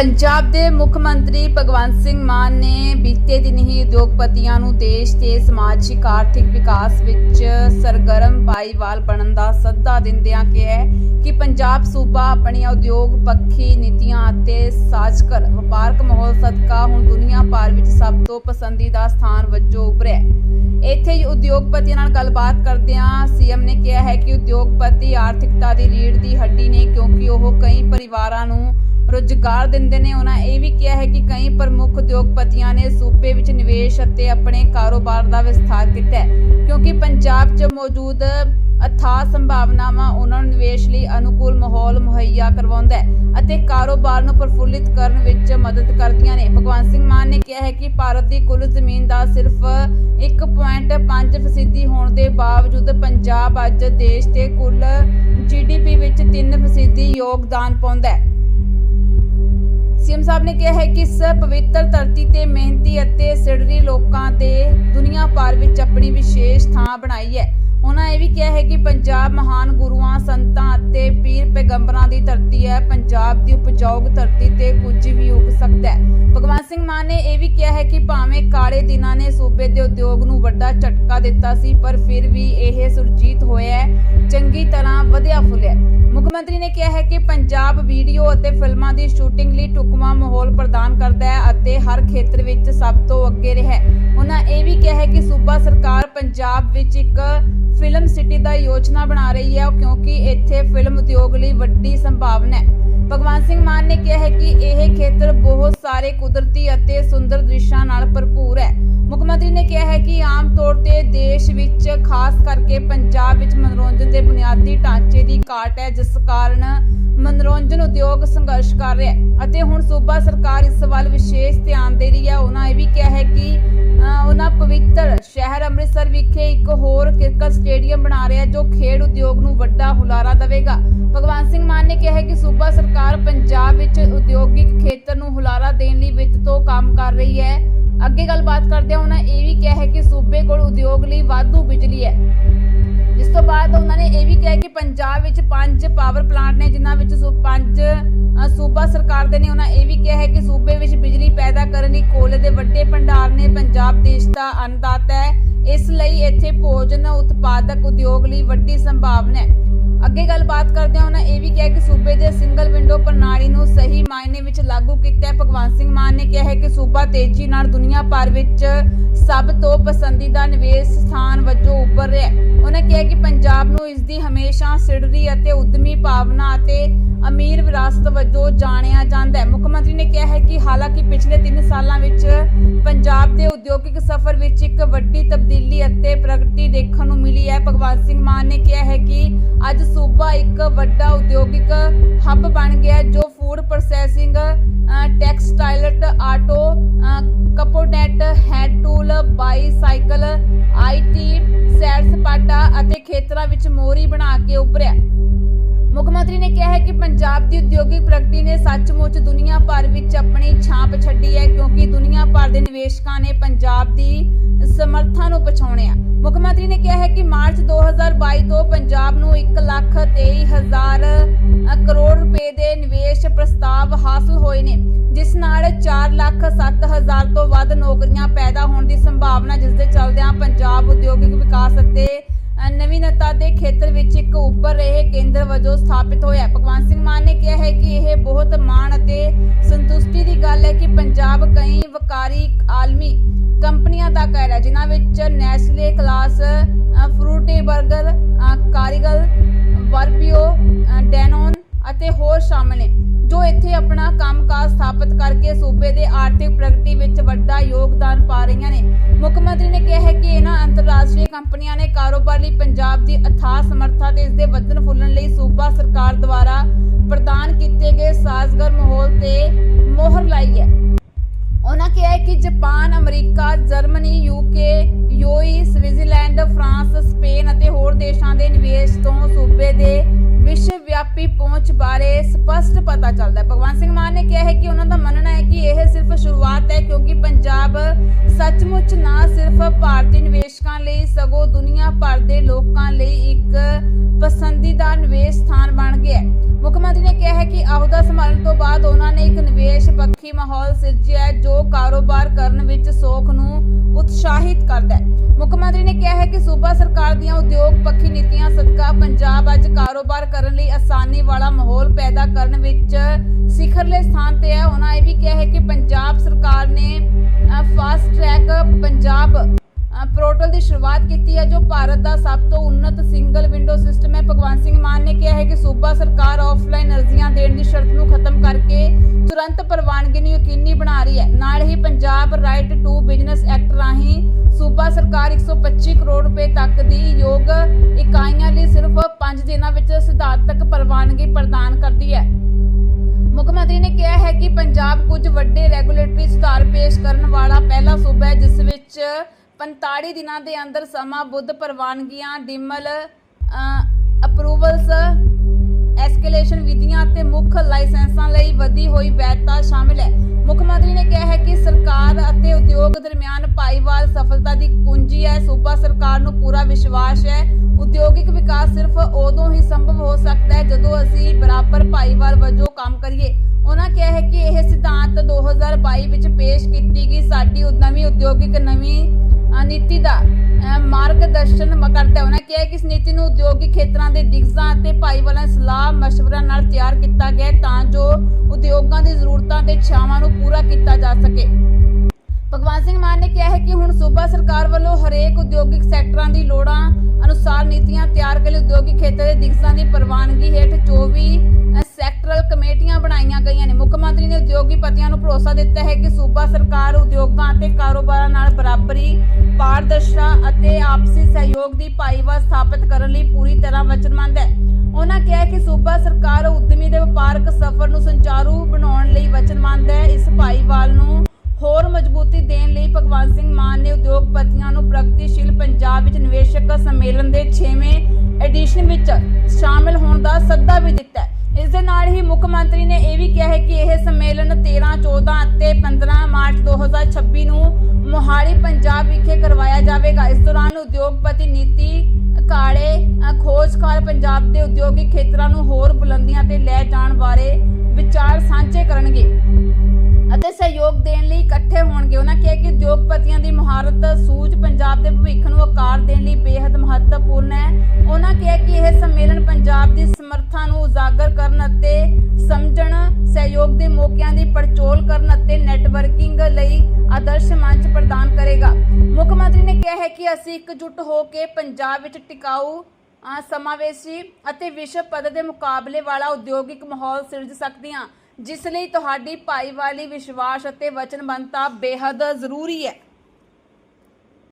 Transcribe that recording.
ਪੰਜਾਬ ਦੇ ਮੁੱਖ ਮੰਤਰੀ ਭਗਵੰਤ ਸਿੰਘ ਮਾਨ ਨੇ ਬੀਤੇ ਦਿਨ ਹੀ ਉਦਯੋਗਪਤੀਆਂ ਨੂੰ ਦੇਸ਼ ਦੇ ਸਮਾਜਿਕ ਆਰਥਿਕ ਵਿਕਾਸ ਵਿੱਚ ਸਰਗਰਮ ਭਾਈਵਾਲ ਬਣਨ ਦਾ ਸੱਦਾ ਦਿੰਦਿਆਂ ਕਿਹਾ ਕਿ ਪੰਜਾਬ ਸੂਬਾ ਆਪਣੀਆਂ ਉਦਯੋਗ ਪੱਖੀ ਨੀਤੀਆਂ ਅਤੇ ਸਾਜ਼ਕਰ ਵਪਾਰਕ ਮਾਹੌਲ ਸਦਕਾ ਹੁਣ ਦੁਨੀਆ ਭਰ ਵਿੱਚ ਸਭ ਤੋਂ ਪਸੰਦੀਦਾ ਸਥਾਨ ਵਜੋਂ ਉੱਭਰਿਆ ਇੱਥੇ ਹੀ ਉਦਯੋਗਪਤੀਆਂ ਨਾਲ ਗੱਲਬਾਤ ਕਰਦਿਆਂ ਸੀਐਮ ਨੇ ਕਿਹਾ ਹੈ ਕਿ ਉਦਯੋਗਪਤੀ ਆਰਥਿਕਤਾ ਦੀ ਰੀੜ ਦੀ ਹੱਡੀ ਨੇ ਕਿਉਂਕਿ ਉਹ ਕਈ ਪਰਿਵਾਰਾਂ ਨੂੰ ਰੁਜ਼ਗਾਰ ਦਿੰਦੇ ਨੇ, ਉਹਨਾਂ ਇਹ ਵੀ ਕਿਹਾ ਹੈ ਕਿ ਕਈ ਪ੍ਰਮੁੱਖ ਉਦਯੋਗਪਤੀਆਂ ਨੇ ਸੂਬੇ ਵਿੱਚ ਨਿਵੇਸ਼ ਅਤੇ ਆਪਣੇ ਕਾਰੋਬਾਰ ਦਾ ਵਿਸਥਾਰ ਕੀਤਾ ਹੈ, ਕਿਉਂਕਿ ਪੰਜਾਬ 'ਚ ਮੌਜੂਦ ਅਥਾਹ ਸੰਭਾਵਨਾਵਾਂ ਉਹਨਾਂ ਨੂੰ ਨਿਵੇਸ਼ ਲਈ ਅਨੁਕੂਲ ਮਾਹੌਲ ਮੁਹੱਈਆ ਕਰਵਾਉਂਦਾ ਹੈ ਅਤੇ ਕਾਰੋਬਾਰ ਨੂੰ ਪ੍ਰਫੁੱਲਿਤ ਕਰਨ ਵਿੱਚ ਮਦਦ ਕਰਦੀਆਂ ਨੇ। ਭਗਵੰਤ ਸਿੰਘ ਮਾਨ ਨੇ ਕਿਹਾ ਹੈ ਕਿ ਭਾਰਤ ਦੀ ਕੁੱਲ ਜ਼ਮੀਨ ਦਾ ਸਿਰਫ 1.5% ਫੀਸਦੀ ਹੋਣ ਦੇ ਬਾਵਜੂਦ ਪੰਜਾਬ ਅੱਜ ਦੇਸ਼ ਦੇ ਕੁੱਲ ਜੀਡੀਪੀ ਵਿੱਚ 3% ਫੀਸਦੀ ਯੋਗਦਾਨ ਪਾਉਂਦਾ ਹੈ। ਸੀਐਮ ਸਾਹਿਬ ਨੇ ਕਿਹਾ ਹੈ ਕਿ ਇਸ ਪਵਿੱਤਰ ਧਰਤੀ ਤੇ ਮਿਹਨਤੀ ਅਤੇ ਸਿੜਰੀ ਲੋਕਾਂ ਦੇ ਦੁਨੀਆ ਭਰ ਵਿੱਚ ਆਪਣੀ ਵਿਸ਼ੇਸ਼ ਥਾਂ ਬਣਾਈ ਹੈ। ਉਹਨਾਂ ਇਹ ਵੀ ਕਿਹਾ ਹੈ ਕਿ ਪੰਜਾਬ ਮਹਾਨ ਗੁਰੂਆਂ, ਸੰਤਾਂ ਅਤੇ ਪੀਰ ਪੈਗੰਬਰਾਂ ਦੀ ਧਰਤੀ ਹੈ। ਪੰਜਾਬ ਦੀ ਉਪਜਾਊ ਧਰਤੀ ਤੇ ਇਹ ਵੀ ਕਿਹਾ ਹੈ ਕਿ ਭਾਵੇਂ ਕਾਲੇ ਦਿਨਾਂ ਨੇ ਸੂਬੇ ਦੇ ਉਦਯੋਗ ਨੂੰ ਵੱਡਾ ਝਟਕਾ ਦਿੱਤਾ ਸੀ, ਪਰ ਫਿਰ ਵੀ ਇਹ ਸੁਰਜੀਤ ਹੋਇਆ ਚੰਗੀ ਤਰ੍ਹਾਂ ਵਧਿਆ ਫੁੱਲਿਆ ਮੁੱਖ ਮੰਤਰੀ ਨੇ ਕਿਹਾ ਹੈ ਕਿ ਪੰਜਾਬ ਵੀਡੀਓ ਅਤੇ ਫਿਲਮਾਂ ਦੀ ਸ਼ੂਟਿੰਗ ਲਈ ਢੁਕਵਾਂ ਮਾਹੌਲ ਪ੍ਰਦਾਨ ਕਰਦਾ ਹੈ ਅਤੇ ਹਰ ਖੇਤਰ ਵਿੱਚ ਸਭ ਤੋਂ ਅੱਗੇ ਰਿਹਾ ਹੈ। ਉਹਨਾਂ ਇਹ ਵੀ ਕਿਹਾ ਹੈ ਕਿ ਸੂਬਾ ਸਰਕਾਰ ਪੰਜਾਬ ਵਿੱਚ ਇੱਕ ਫਿਲਮ ਸਿਟੀ ਦਾ ਯੋਜਨਾ ਬਣਾ ਰਹੀ ਹੈ, ਕਿਉਂਕਿ ਇੱਥੇ ਫਿਲਮ ਉਦਯੋਗ ਲਈ ਵੱਡੀ ਸੰਭਾਵਨਾ ਹੈ। ਭਗਵਾਨ ਸਿੰਘ ਮਾਨ ਨੇ ਕਿਹਾ ਹੈ ਕਿ ਇਹ ਖੇਤਰ ਬਹੁਤ ਕੁਦਰਤੀ ਅਤੇ ਸੁੰਦਰ ਦ੍ਰਿਸ਼ਾਂ ਨਾਲ ਭਰਪੂਰ ਹੈ। ਮੁੱਖ ਮੰਤਰੀ ਨੇ ਕਿਹਾ ਹੈ ਕਿ ਆਮ ਤੌਰ ਤੇ ਦੇਸ਼ ਵਿੱਚ, ਖਾਸ ਕਰਕੇ ਪੰਜਾਬ ਵਿੱਚ ਮਨੋਰੰਜਨ ਦੇ ਬੁਨਿਆਦੀ ਢਾਂਚੇ ਦੀ ਘਾਟ ਹੈ, ਜਿਸ ਕਾਰਨ ਮਨੋਰੰਜਨ ਉਦਯੋਗ ਸੰਘਰਸ਼ ਕਰ ਰਿਹਾ ਹੈ। ਅਤੇ ਹੁਣ ਸੂਬਾ ਸਰਕਾਰ ਇਸ ਵੱਲ ਵਿਸ਼ੇਸ਼ ਧਿਆਨ ਦੇ ਰਹੀ ਹੈ। ਉਹਨਾਂ ਇਹ ਵੀ ਕਿਹਾ ਹੈ ਕਿ ਉਹਨਾਂ ਪਵਿੱਤਰ ਸ਼ਹਿਰ ਅੰਮ੍ਰਿਤਸਰ ਵਿਖੇ ਇੱਕ ਹੋਰ ਕ੍ਰਿਕਟ ਸਟੇਡੀਅਮ ਬਣਾ ਰਿਹਾ ਜੋ ਖੇਡ ਉਦਯੋਗ ਨੂੰ ਵੱਡਾ ਹੁਲਾਰਾ ਦੇਵੇਗਾ। ਭਗਵਾਨ ਸਿੰਘ ਮਾਨ ਨੇ ਕਿਹਾ ਕਿ ਸੂਬਾ ਸਰਕਾਰ ਪੰਜਾਬ ਵਿੱਚ ਉਦਯੋਗਿਕ ਖੇਤਰ ਨੂੰ ਹੁਲਾਰਾ ਰਹੀ ਹੈ। ਅੱਗੇ ਗੱਲਬਾਤ ਕਰਦੇ ਉਹਨਾਂ ਇਹ ਵੀ ਕਿਹਾ ਹੈ ਕਿ ਸੂਬੇ ਕੋਲ ਉਦਯੋਗ ਲਈ ਵਾਧੂ ਬਿਜਲੀ ਹੈ। ਜਿਸ ਤੋਂ ਬਾਅਦ ਉਹਨਾਂ ਨੇ ਇਹ ਵੀ ਕਿਹਾ ਕਿ ਪੰਜਾਬ ਵਿੱਚ ਪੰਜ ਪਾਵਰ ਪਲਾਂਟ ਨੇ, ਜਿਨ੍ਹਾਂ ਵਿੱਚ ਪੰਜ ਸੂਬਾ ਸਰਕਾਰ ਦੇ ਨੇ, ਉਹਨਾਂ ਇਹ ਵੀ ਕਿਹਾ ਹੈ ਕਿ ਸੂਬੇ ਵਿੱਚ ਬਿਜਲੀ ਪੈਦਾ ਕਰਨ ਲਈ ਕੋਲੇ ਦੇ ਵੱਡੇ ਭੰਡਾਰ ਨੇ, ਪੰਜਾਬ ਦੇਸ਼ ਦਾ ਅੰਨਦਾਤਾ ਹੈ। ਇਸ ਲਈ ਇੱਥੇ ਭੋਜਨ ਉਤਪਾਦਕ ਉਦਯੋਗ ਲਈ ਵੱਡੀ ਸੰਭਾਵਨਾ ਹੈ। ਅੱਗੇ ਗੱਲਬਾਤ ਕਰਦੇ ਹਾਂ, ਉਹਨਾਂ ਇਹ ਵੀ ਕਿਹਾ ਕਿ ਸੂਬੇ ਦੇ ਸਿੰਗਲ ਵਿੰਡੋ ਪ੍ਰਣਾਲੀ ਨੂੰ ਸਹੀ ਮਾਇਨੇ ਵਿੱਚ ਲਾਗੂ ਕੀਤਾ ਹੈ। ਭਗਵੰਤ ਸਿੰਘ ਨੇ ਕਿਹਾ ਹੈ ਕਿ ਸੂਬਾ ਤੇਜ਼ੀ ਨਾਲ ਦੁਨੀਆ ਭਰ ਵਿੱਚ ਸਭ ਤੋਂ ਪਸੰਦੀਦਾ ਨਿਵੇਸ਼ ਸਥਾਨ ਵਜੋਂ ਉੱਭਰ ਰਿਹਾ ਹੈ। ਉਹਨਾਂ ਕਿਹਾ ਕਿ ਪੰਜਾਬ ਨੂੰ ਇਸ ਦੀ ਹਮੇਸ਼ਾ ਸਿੜਰੀ ਅਤੇ ਉਦਮੀ ਭਾਵਨਾ ਅਤੇ ਅਮੀਰ ਵਿਰਾਸਤ ਵਜੋਂ ਜਾਣਿਆ ਜਾਂਦਾ ਹੈ। ਮੁੱਖ ਮੰਤਰੀ ਨੇ ਕਿਹਾ ਹੈ ਕਿ ਹਾਲਾਂਕਿ ਪਿਛਲੇ 3 ਸਾਲਾਂ ਵਿੱਚ ਪੰਜਾਬ ਦੇ ਉਦਯੋਗਿਕ ਸਫ਼ਰ ਵਿੱਚ ਇੱਕ ਵੱਡੀ ਤਬਦੀਲੀ ਅਤੇ ਪ੍ਰਗਤੀ ਦੇਖਣ ਨੂੰ ਮਿਲੀ ਹੈ। ਭਗਵੰਤ ਸਿੰਘ ਮਾਨ ਨੇ ਕਿਹਾ ਹੈ ਕਿ ਅੱਜ ਸੂਬਾ ਇੱਕ ਵੱਡਾ ਉਦਯੋਗਿਕ ਹੱਬ ਬਣ ਗਿਆ ਜੋ food processing textile auto component hand tool bicycle IT ਸੈਰ ਸਪਾਟਾ ਅਤੇ ਖੇਤਰਾਂ ਵਿੱਚ ਮੋਹਰੀ ਬਣਾ ਕੇ ਉੱਭਰਿਆ। ਮੁੱਖ ਮੰਤਰੀ ਨੇ ਕਿਹਾ ਹੈ ਕਿ ਪੰਜਾਬ ਦੀ ਉਦਯੋਗਿਕ ਪ੍ਰਗਤੀ ਨੇ ਸੱਚਮੁੱਚ ਦੁਨੀਆ ਭਰ ਵਿੱਚ ਆਪਣੀ ਛਾਪ ਛੱਡੀ ਹੈ ਦੇ ਨਿਵੇਸ਼ਕਾਂ ਨੇ ਪੰਜਾਬ ਦੀ ਸਮਰੱਥਾ ਨੂੰ ਪਛਾਣਿਆ ਮੁੱਖ ਮੰਤਰੀ ਨੇ ਕਿਹਾ ਹੈ ਕਿ ਮਾਰਚ 2022 ਤੋਂ ਪੰਜਾਬ ਨੂੰ 1 ਲੱਖ 23 ਕਰੋੜ ਰੁਪਏ ਦੇ ਨਿਵੇਸ਼ ਪ੍ਰਸਤਾਵ ਹਾਸਲ ਹੋਏ ਨੇ, ਜਿਸ ਨਾਲ 4 ਲੱਖ 7 ਤੋਂ ਵੱਧ ਨੌਕਰੀਆਂ ਪੈਦਾ ਹੋਣ ਦੀ ਸੰਭਾਵਨਾ ਜਿਸ ਦੇ ਚਲਦਿਆਂ ਪੰਜਾਬ ਉਦਯੋਗਿਕ ਵਿਕਾਸ ਅਤੇ ਨਵੀਨਤਾ ਦੇ ਖੇਤਰ ਵਿੱਚ ਇੱਕ ਉੱਪਰ ਰਹੇ ਕੇਂਦਰ ਵਜੋਂ ਸਥਾਪਿਤ ਹੋਇਆ ਹੈ। ਭਗਵਾਨ ਸਿੰਘ ਮਾਨ ਨੇ ਕਿਹਾ ਹੈ ਕਿ ਇਹ ਬਹੁਤ ਮਾਣ ਅਤੇ ਸੰਤੁਸ਼ਟੀ ਦੀ ਗੱਲ ਹੈ ਕਿ ਪੰਜਾਬ ਕਈ ਕੰਪਨੀਆਂ ਹੈ, ਜਿਨ੍ਹਾਂ ਵਿੱਚ ਨੈਸਲੇ, ਕਲਾਸ ਫਰੂਟੀ 버ਗਰ ਕਾਰੀਗਲ ਵਰਬੀਓ ਡੈਨੋਨ ਅਤੇ ਹੋਰ ਸ਼ਾਮਲ ਨੇ, ਜੋ ਇੱਥੇ ਆਪਣਾ ਕੰਮਕਾਜ ਸਥਾਪਿਤ ਕਰਕੇ ਸੂਬੇ ਦੇ ਆਰਥਿਕ ਪ੍ਰਗਤੀ ਵਿੱਚ ਵੱਡਾ ਯੋਗਦਾਨ ਪਾ ਰਹੀਆਂ ਨੇ। ਮੁੱਖ ਮੰਤਰੀ ਨੇ ਕਿਹਾ ਹੈ ਕਿ ਇਹਨਾਂ ਅੰਤਰਰਾਸ਼ਟਰੀ ਕੰਪਨੀਆਂ ਨੇ ਕਾਰੋਬਾਰ ਲਈ ਪੰਜਾਬ ਦੀ ਅਥਾਹ ਸਮਰੱਥਾ ਤੇ ਇਸ ਦੇ ਵਧਣ ਫੁੱਲਣ ਲਈ ਸੂਬਾ ਸਰਕਾਰ ਦੁਆਰਾ ਪ੍ਰਦਾਨ ਕੀਤੇ ਗਏ ਸਾਜ਼ਗਰ ਮਾਹੌਲ ਤੇ ਮੋਹਰ ਲਾਈ ਹੈ। ਉਹਨਾਂ ਕਿਹਾ ਕਿ Japan, America, Germany UK UAE Switzerland, France, Spain ਅਤੇ ਹੋਰ ਦੇਸ਼ਾਂ ਦੇ ਨਿਵੇਸ਼ ਤੋਂ ਸੂਬੇ ਦੇ ਵਿਸ਼ਵ ਵਿਆਪੀ ਪਹੁੰਚ ਬਾਰੇ ਸਪਸ਼ਟ ਪਤਾ ਚੱਲਦਾ ਹੈ। ਭਗਵਾਨ ਸਿੰਘ ਮਾਨ ਨੇ ਕਿਹਾ ਹੈ ਕਿ ਉਹਨਾਂ ਦਾ ਮੰਨਣਾ ਹੈ ਕਿ ਇਹ ਸਿਰਫ ਸ਼ੁਰੂਆਤ ਹੈ, ਕਿਉਂਕਿ ਪੰਜਾਬ ਸੱਚਮੁੱਚ ਨਾ ਸਿਰਫ ਭਾਰਤੀ ਨਿਵੇਸ਼ਕਾਂ ਲਈ, ਸਗੋਂ ਦੁਨੀਆ ਭਰ ਦੇ ਲੋਕਾਂ ਲਈ ਇੱਕ ਪਸੰਦੀਦਾ ਨਿਵੇਸ਼ ਸਥਾਨ ਬਣ ਗਿਆ ਹੈ। ਮੁੱਖ ਮੰਤਰੀ ਨੇ ਕਿਹਾ ਹੈ ਕਿ ਅਹੁਦਾ ਸੰਭਾਲਣ ਤੋਂ ਬਾਅਦ ਉਹਨਾਂ ਨੇ ਇੱਕ ਨਿਵੇਸ਼ ਪੱਖੀ ਮਾਹੌਲ ਸਿਰਜਿਆ ਜੋ ਕਾਰੋਬਾਰ ਕਰਨ ਵਿੱਚ ਦੀਆਂ ਉਦਯੋਗ ਪੱਖੀ ਨੀਤੀਆਂ ਸਦਕਾ ਪੰਜਾਬ ਅੱਜ ਕਾਰੋਬਾਰ ਕਰਨ ਲਈ ਆਸਾਨੀ ਵਾਲਾ ਮਾਹੌਲ ਪੈਦਾ ਕਰਨ ਵਿੱਚ ਸਿਖਰਲੇ ਸਥਾਨ ਤੇ ਹੈ। ਉਹਨਾਂ ਇਹ ਵੀ ਕਿਹਾ ਹੈ ਕਿ ਪੰਜਾਬ ਸਰਕਾਰ ਨੇ ਫਾਸਟ ਟਰੈਕ ਪੰਜਾਬ ਪੋਰਟਲ ਦੀ ਸ਼ੁਰੂਆਤ ਕੀਤੀ ਹੈ, ਜੋ ਭਾਰਤ ਦਾ ਸਭ ਤੋਂ ਉન્નਤ ਸਿੰਗਲ ਵਿੰਡੋ ਸਿਸਟਮ ਹੈ। ਭਗਵੰਤ ਸਿੰਘ ਮਾਨ ਨੇ ਕਿਹਾ ਹੈ ਕਿ ਸੂਬਾ ਸਰਕਾਰ ਆਫਲਾਈਨ ਅਰਜ਼ੀਆਂ ਦੇਣ ਦੀ ਸ਼ਰਤ ਨੂੰ ਖਤਮ ਕਰਕੇ ਤੁਰੰਤ ਪ੍ਰਵਾਨਗੀ ਨੂੰ ਯਕੀਨੀ ਬਣਾ ਰਹੀ ਹੈ। ਨਾਲ ਹੀ ਪੰਜਾਬ ਰਾਈਟ ਟੂ ਕਿ ਪੰਜਾਬ ਕੁਝ ਵੱਡੇ ਰੈਗੂਲੇਟਰੀ ਸੁਧਾਰ ਪੇਸ਼ ਕਰਨ ਵਾਲਾ ਪਹਿਲਾ ਸੂਬਾ ਹੈ, ਜਿਸ ਵਿੱਚ 45 ਦਿਨਾਂ ਦੇ ਅੰਦਰ ਸਮਾਂ ਬੁੱਧ ਪ੍ਰਵਾਨਗੀਆਂ, ਡਿਮਲ ਅਪਰੂਵਲਸ ਐਸਕੇਲੇਸ਼ਨ ਵਿਧੀਆਂ ਅਤੇ ਮੁੱਖ ਲਾਇਸੈਂਸਾਂ ਲਈ ਵਧੀ ਹੋਈ ਵੈਧਤਾ ਸ਼ਾਮਿਲ ਹੈ। ਮੁੱਖ ਮੰਤਰੀ ਨੇ ਕਿਹਾ ਹੈ ਕਿ ਸਰਕਾਰ ਅਤੇ ਉਦਯੋਗ ਦਰਮਿਆਨ ਭਾਈਵਾਲ ਸਫਲਤਾ ਦੀ ਕੁੰਜੀ ਹੈ। ਸੂਬਾ ਸਰਕਾਰ ਨੂੰ ਪੂਰਾ ਵਿਸ਼ਵਾਸ ਹੈ। ਉਦਯੋਗਿਕ ਵਿਕਾਸ ਸਿਰਫ ਉਦੋਂ ਹੀ ਸੰਭਵ ਹੋ ਸਕਦਾ ਹੈ ਜਦੋਂ ਅਸੀਂ ਬਰਾਬਰ ਭਾਈਵਾਲ ਵਜੋਂ ਕੰਮ ਕਰੀਏ। ਉਹਨਾਂ ਕਿਹਾ ਹੈ ਕਿ ਇਹ ਸਿਧਾਂਤ 2022 ਵਿੱਚ ਪੇਸ਼ ਕੀਤੀ ਗਈ। ਸਾਡੀ ਨਵੀਂ ਉਦਯੋਗਿਕ, ਨਵੀਂ ਨੀਤੀ ਦਾ ਅ, ਮਾਰਗਦਰਸ਼ਨ ਮ- ਕਰਦਾ ਉਹਨਾਂ ਕਿਹਾ ਕਿ ਇਸ ਨੀਤੀ ਨੂੰ ਉਦਯੋਗਿਕ ਖੇਤਰਾਂ ਦੇ ਦਿਗਜ਼ਾਂ ਅਤੇ ਭਾਈਵਾਲਾਂ ਸਲਾਹ ਮਸ਼ਵਰਾ ਨਾਲ ਤਿਆਰ ਕੀਤਾ ਗਿਆ ਤਾਂ ਜੋ ਉਦਯੋਗਾਂ ਦੀ ਜ਼ਰੂਰਤਾਂ ਤੇ ਇੱਛਾਵਾਂ ਨੂੰ ਪੂਰਾ ਕੀਤਾ ਜਾ ਸਕੇ। ਭਗਵਾਨ ਸਿੰਘ ਮਾਨ ਨੇ ਕਿਹਾ ਹੈ ਕਿ ਹੁਣ ਸੂਬਾ ਸਰਕਾਰ ਵੱਲੋਂ ਹਰੇਕ ਉਦਯੋਗਿਕ ਸੈਕਟਰਾਂ ਦੀ ਲੋੜਾਂ ਅਨੁਸਾਰ ਨੀਤੀਆਂ ਤਿਆਰ ਕਰ ਲਈ ਉਦਯੋਗਿਕ ਖੇਤਰ ਦੇ ਦਿਗਜ਼ਾਂ ਦੀ ਪ੍ਰਵਾਨਗੀ ਹੇਠ 24 ਸੈਕਟਰਲ ਕਮੇਟੀਆਂ ਬਣਾਈਆਂ ਗਈਆਂ ਨੇ। ਮੁੱਖ ਮੰਤਰੀ ਨੇ ਉਦਯੋਗੀਪਤੀਆਂ ਨੂੰ ਭਰੋਸਾ ਦਿੱਤਾ ਹੈ ਕਿ ਸੂਬਾ ਸਰਕਾਰ ਉਦਯੋਗਾਂ ਅਤੇ ਕਾਰੋਬਾਰਾਂ ਨਾਲ ਬਰਾਬਰੀ ਸਹਿਯੋਗ ਦੀ ਭਾਈਵਾਲ ਸਥਾਪਿਤ ਕਰਨ ਲਈ ਪੂਰੀ ਤਰ੍ਹਾਂ ਵਚਨਬੱਧ ਹੈ। ਉਹਨਾਂ ਕਿਹਾ ਕਿ ਸੂਬਾ ਸਰਕਾਰ ਉਦਮੀ ਦੇ ਵਪਾਰਕ ਸਫ਼ਰ ਨੂੰ ਸੰਚਾਰੂ ਬਣਾਉਣ ਲਈ ਵਚਨਬੱਧ ਹੈ। ਇਸ ਭਾਈਵਾਲ ਨੂੰ ਹੋਰ ਮਜ਼ਬੂਤੀ ਦੇਣ ਲਈ ਭਗਵੰਤ ਸਿੰਘ ਮਾਨ ਨੇ ਉਦਯੋਗਪਤੀਆਂ ਨੂੰ ਪ੍ਰਗਤੀਸ਼ੀਲ ਪੰਜਾਬ ਵਿੱਚ ਨਿਵੇਸ਼ਕ ਸੰਮੇਲਨ ਦੇ 6ਵੇਂ ਐਡੀਸ਼ਨ ਵਿੱਚ ਸ਼ਾਮਿਲ ਹੋਣ ਦਾ ਸੱਦਾ ਵੀ ਦਿੱਤਾ ਇਸ ਦੇ ਨਾਲ ਹੀ ਮੁੱਖ ਮੰਤਰੀ ਨੇ ਇਹ ਵੀ ਕਿਹਾ ਹੈ ਕਿ ਇਹ ਸੰਮੇਲਨ 13, 14 ਅਤੇ 15 ਮਾਰਚ 2026 ਨੂੰ ਮੋਹਾਲੀ ਪੰਜਾਬ ਵਿਖੇ ਕਰਵਾਇਆ ਜਾਵੇਗਾ ਉਦਯੋਗਪਤੀ ਨੀਤੀ ਕਾਲੇ ਅ, ਖੋਜਕਾਰ ਪੰਜਾਬ ਦੇ ਉਦਯੋਗਿਕ ਖੇਤਰਾਂ ਨੂੰ ਹੋਰ ਬੁਲੰਦੀਆਂ ਤੇ ਲੈ ਜਾਣ ਬਾਰੇ ਵਿਚਾਰ ਸਾਂਝੇ ਕਰਨਗੇ। ਅਤੇ ਸਹਿਯੋਗ ਦੇਣ ਲਈ ਇਕੱਠੇ ਹੋਣਗੇ। ਉਹਨਾਂ ਕਿਹਾ ਕਿ ਉਦਯੋਗਪਤੀਆਂ ਦੀ ਮਹਾਰਤ ਸੂਝ ਪੰਜਾਬ ਦੇ ਭਵਿੱਖ ਨੂੰ ਆਕਾਰ ਦੇਣ ਲਈ ਬੇहद ਮਹੱਤਵਪੂਰਨ ਹੈ। ਉਹਨਾਂ ਕਿਹਾ ਕਿ ਇਹ ਸੰਮੇਲਨ ਪੰਜਾਬ ਦੀ ਸਮਰੱਥਾ ਨੂੰ ਉਜਾਗਰ ਕਰਨ ਅਤੇ ਸਮਝਣ ਸਹਿਯੋਗ ਦੇ ਮੌਕਿਆਂ ਦੀ ਪੜਚੋਲ ਕਰਨ ਅਤੇ ਨੈਟਵਰਕਿੰਗ ਲਈ ਆਦਰਸ਼ ਮੰਚ ਪ੍ਰਦਾਨ ਕਰੇਗਾ। ਮੁੱਖ ਮੰਤਰੀ ਨੇ ਕਿਹਾ ਹੈ ਕਿ ਅਸੀਂ ਇਕਜੁੱਟ ਹੋ ਕੇ ਪੰਜਾਬ ਵਿੱਚ ਟਿਕਾਊ ਅ, ਸਮਾਵੇਸ਼ੀ ਅਤੇ ਵਿਸ਼ਵ ਪੱਧਰ ਦੇ ਮੁਕਾਬਲੇ ਵਾਲਾ ਉਦਯੋਗਿਕ ਮਾਹੌਲ ਸਿਰਜ ਸਕਦੇ ਹਾਂ ਜਿਸ ਲਈ ਤੁਹਾਡੀ ਭਾਈਵਾਲੀ ਵਿਸ਼ਵਾਸ ਅਤੇ ਵਚਨਬੱਧਤਾ ਬੇहद ਜ਼ਰੂਰੀ ਹੈ।